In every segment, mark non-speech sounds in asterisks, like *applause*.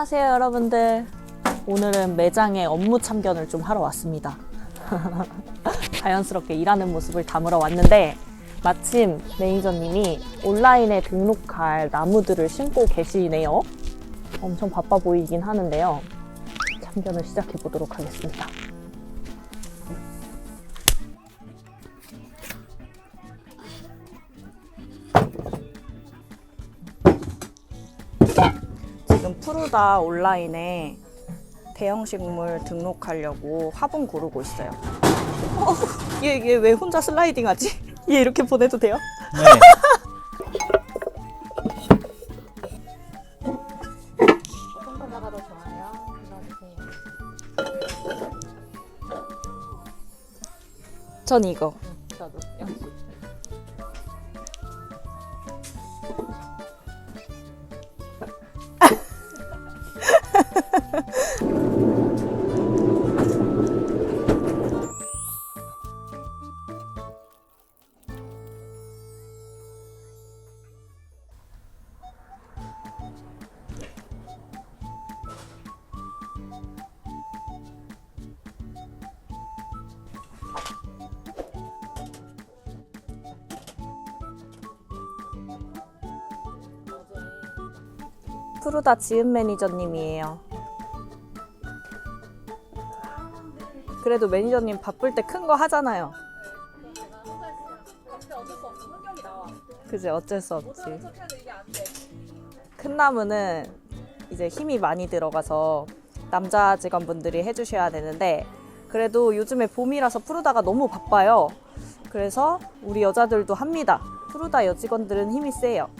안녕하세요 여러분들. 오늘은 매장에 업무 참견을 좀 하러 왔습니다. *laughs* 자연스럽게 일하는 모습을 담으러 왔는데 마침 매니저님이 온라인에 등록할 나무들을 심고 계시네요. 엄청 바빠 보이긴 하는데요. 참견을 시작해 보도록 하겠습니다 지금 푸르다 온라인에 대형 식물 등록하려고 화분 고르고 있어요. 어, 얘, 얘 왜 혼자 슬라이딩 하지? 얘 이렇게 보내도 돼요? 네. 어떤 거 나가 더 좋아요? 전 이거. 푸르다 지은 매니저님이에요. 그래도 매니저님 바쁠 때 큰 거 하잖아요. 그지 어쩔 수 없지. 큰 나무는 이제 힘이 많이 들어가서 남자 직원분들이 해주셔야 되는데 그래도 요즘에 봄이라서 푸르다가 너무 바빠요. 그래서 우리 여자들도 합니다. 푸르다 여직원들은 힘이 세요.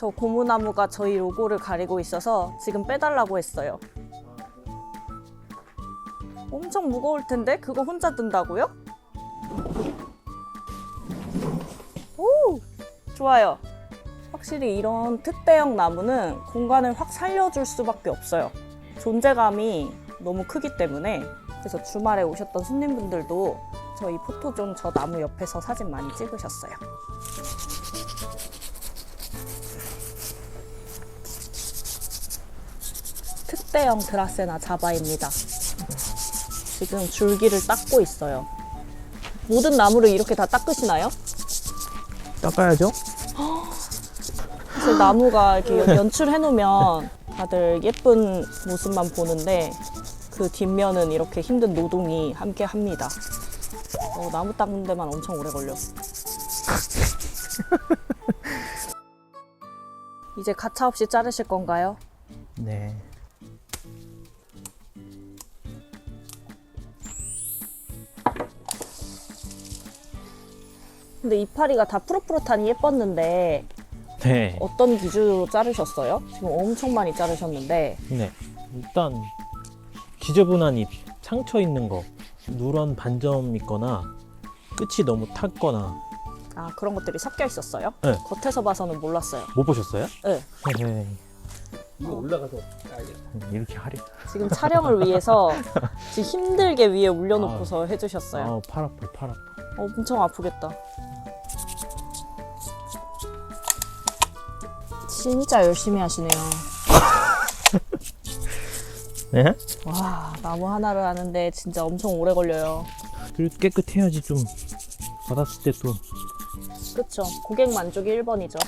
저 고무나무가 저희 로고를 가리고 있어서 지금 빼달라고 했어요. 엄청 무거울 텐데 그거 혼자 든다고요? 오, 좋아요. 확실히 이런 특대형 나무는 공간을 확 살려줄 수밖에 없어요. 존재감이 너무 크기 때문에 그래서 주말에 오셨던 손님분들도 저희 포토존 저 나무 옆에서 사진 많이 찍으셨어요. 특대형 드라세나 자바입니다. 지금 줄기를 닦고 있어요. 모든 나무를 이렇게 다 닦으시나요? 닦아야죠. 사실 나무가 이렇게 연출해 놓으면 다들 예쁜 모습만 보는데 그 뒷면은 이렇게 힘든 노동이 함께 합니다. 어, 나무 닦는 데만 엄청 오래 걸려. *laughs* 이제 가차 없이 자르실 건가요? 네. 근데 이파리가 다 푸릇푸릇하니 예뻤는데 네. 어떤 기준으로 자르셨어요? 지금 엄청 많이 자르셨는데 네. 일단 지저분한 잎, 상처 있는 거, 누런 반점 있거나 끝이 너무 탔거나 아 그런 것들이 섞여 있었어요? 네. 겉에서 봐서는 몰랐어요. 못 보셨어요? 네. 네. 이거 올라가서 까야겠다. 이렇게 하려. 지금 촬영을 위해서 *laughs* 지금 힘들게 위에 올려놓고서 해주셨어요. 아, 팔 아파, 팔 아파. 어, 엄청 아프겠다. 진짜 열심히 하시네요. *laughs* 네? 와 나무 하나를 하는데 진짜 엄청 오래 걸려요. 그리고 깨끗해야지 좀 받았을 때 또. 그쵸? 고객 만족이 1번이죠.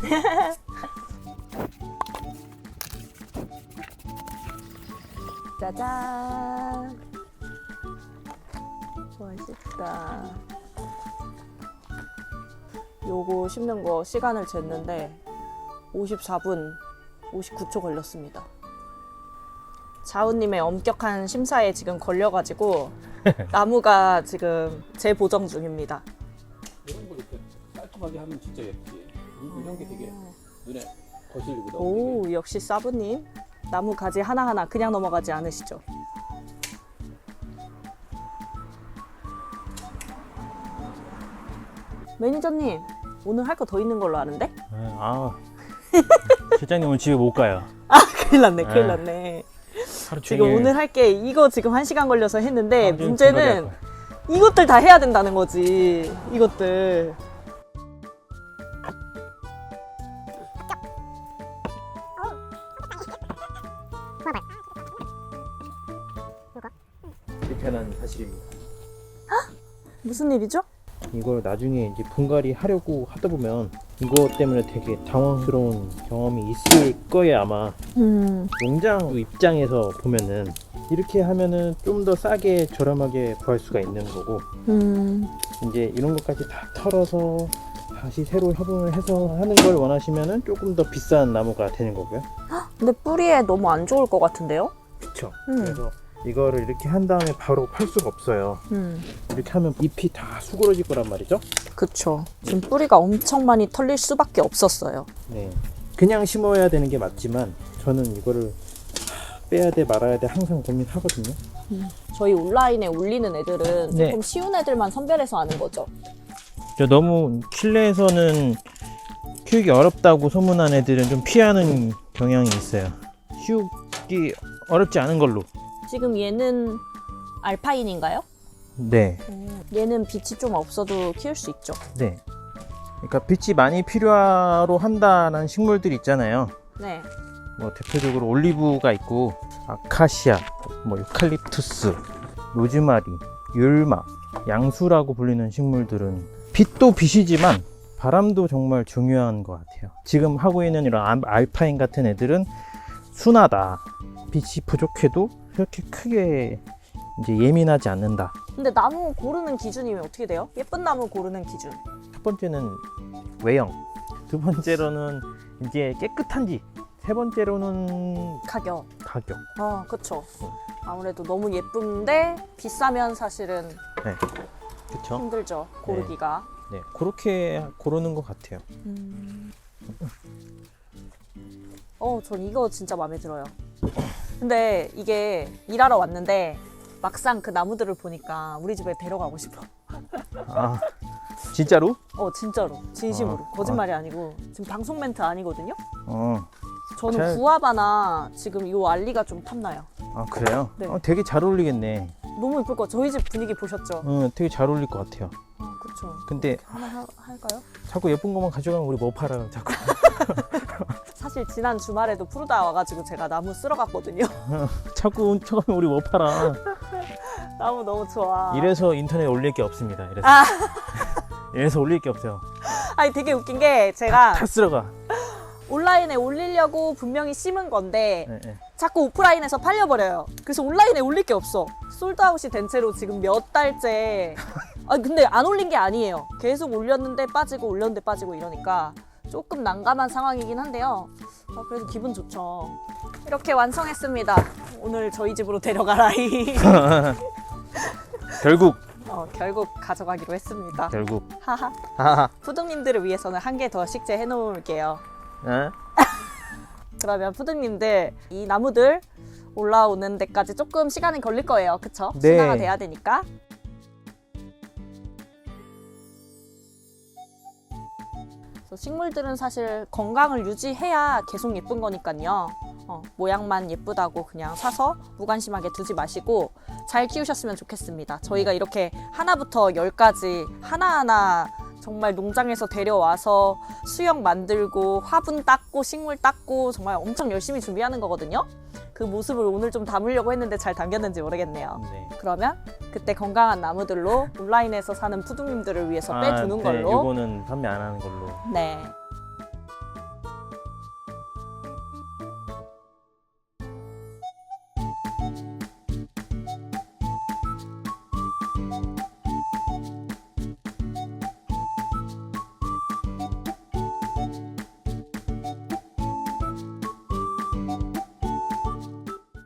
*laughs* 짜잔. 맛있다. 요거 심는 거 시간을 쟀는데 54분 59초 걸렸습니다. 자우님의 엄격한 심사에 지금 걸려가지고 *laughs* 나무가 지금 재보정 중입니다. 이런 거 이렇게 깔끔하게 하면 진짜 예쁘지. 이- 이런 게 되게 눈에 거슬리고 너무 오 역시 사부님 나무 가지 하나하나 그냥 넘어가지 않으시죠? 매니저님 오늘 할 거 더 있는 걸로 아는데? 아. 실장님 오늘 집에 못 가요. 아 큰일 났네 큰일 네. 났네 하루 지금 오늘 할게 이거 지금 한 시간 걸려서 했는데 문제는 이것들 다 해야 된다는 거지 이것들 불편한 사실입니다. 무슨 일이죠? 이걸 나중에 이제 분갈이 하려고 하다 보면 이거 때문에 되게 당황스러운 경험이 있을 거예요 아마 음, 농장 입장에서 보면은 이렇게 하면은 좀 더 싸게 저렴하게 구할 수가 있는 거고 음, 이제 이런 것까지 다 털어서 다시 새로 협응을 해서 하는 걸 원하시면은 조금 더 비싼 나무가 되는 거고요. 근데 뿌리에 너무 안 좋을 것 같은데요? 그렇죠. 음. 그래서 이거를 이렇게 한 다음에 바로 팔 수가 없어요. 음, 이렇게 하면 잎이 다 수그러질 거란 말이죠. 그쵸. 지금 뿌리가 엄청 많이 털릴 수밖에 없었어요. 네. 그냥 심어야 되는 게 맞지만 저는 이거를 빼야 돼 말아야 돼 항상 고민하거든요. 저희 온라인에 올리는 애들은 네. 조금 쉬운 애들만 선별해서 하는 거죠. 저 너무 실내에서는 키우기 어렵다고 소문난 애들은 좀 피하는 경향이 있어요. 키우기 어렵지 않은 걸로. 지금 얘는 알파인인가요? 네. 얘는 빛이 좀 없어도 키울 수 있죠. 네. 그러니까 빛이 많이 필요로 한다는 식물들 있잖아요. 네. 뭐 대표적으로 올리브가 있고 아카시아, 뭐 유칼립투스, 로즈마리, 율마, 양수라고 불리는 식물들은 빛도 빛이지만 바람도 정말 중요한 것 같아요. 지금 하고 있는 이런 알- 알파인 같은 애들은 순하다. 빛이 부족해도 그렇게 크게 이제 예민하지 않는다. 근데 나무 고르는 기준이 어떻게 돼요? 예쁜 나무 고르는 기준. 첫 번째는 외형, 두 번째로는 이제 깨끗한지, 세 번째로는 가격. 가격. 아, 그쵸. 아무래도 너무 예쁜데 비싸면 사실은 그렇죠? 힘들죠. 고르기가. 네, 그렇게 고르는 것 같아요. 음. 어, 전 이거 진짜 마음에 들어요. *laughs* 근데 이게 일하러 왔는데 막상 그 나무들을 보니까 우리 집에 데려가고 싶어. 아, 진짜로? 어, 진짜로. 진심으로. 아, 거짓말이 아 니고. 지금 방송 멘트 아니거든요? 어, 저는 잘- 구아바나 지금 이 알리가 좀 탐나요. 아 그래요? 네. 어, 되게 잘 어울리겠네. 너무 예쁠 것 같아요. 저희 집 분위기 보셨죠? 어, 되게 잘 어울릴 것 같아요. 어, 그쵸. 근데 하나 하- 할까요? 자꾸 예쁜 것만 가져가면 우리 뭐 팔아요? 자꾸. *laughs* 사실 지난 주말에도 푸르다 와가지고 제가 나무 쓸어 갔거든요. *laughs* 자꾸 훔쳐가면 우리 뭐 팔아? 나무 너무 좋아. 이래서 인터넷에 올릴 게 없습니다. 이래서. 아. *laughs* 이래서 올릴 게 없어요. 아니 되게 웃긴 게 제가 다 쓸어가. 온라인에 올리려고 분명히 심은 건데 네, 네. 자꾸 오프라인에서 팔려버려요. 그래서 온라인에 올릴 게 없어. 솔드아웃이 된 채로 지금 몇 달째. *laughs* 아 근데 안 올린 게 아니에요. 계속 올렸는데 빠지고 올렸는데 빠지고 이러니까 조금 난감한 상황이긴 한데요. 어, 그래도 기분 좋죠. 이렇게 완성했습니다. 오늘 저희 집으로 데려가라 이. *laughs* *laughs* 결국 어, 결국 가져가기로 했습니다. 결국. 하하. 하하. 푸둥님들을 위해서는 한 개 더 식재 해놓을게요. 어? *laughs* 그러면 푸둥님들 이 나무들 올라오는 데까지 조금 시간이 걸릴 거예요. 그쵸? 네. 순화가 돼야 되니까. 식물들은 사실 건강을 유지해야 계속 예쁜 거니까요. 어, 모양만 예쁘다고 그냥 사서 무관심하게 두지 마시고 잘 키우셨으면 좋겠습니다. 저희가 이렇게 하나부터 열까지 하나하나 정말 농장에서 데려와서 수영 만들고 화분 닦고 식물 닦고 정말 엄청 열심히 준비하는 거거든요. 그 모습을 오늘 좀 담으려고 했는데 잘 담겼는지 모르겠네요. 네. 그러면 그때 건강한 나무들로 온라인에서 사는 푸둥님들을 위해서 빼두는 네, 걸로. 요거는 판매 안 하는 걸로. 네.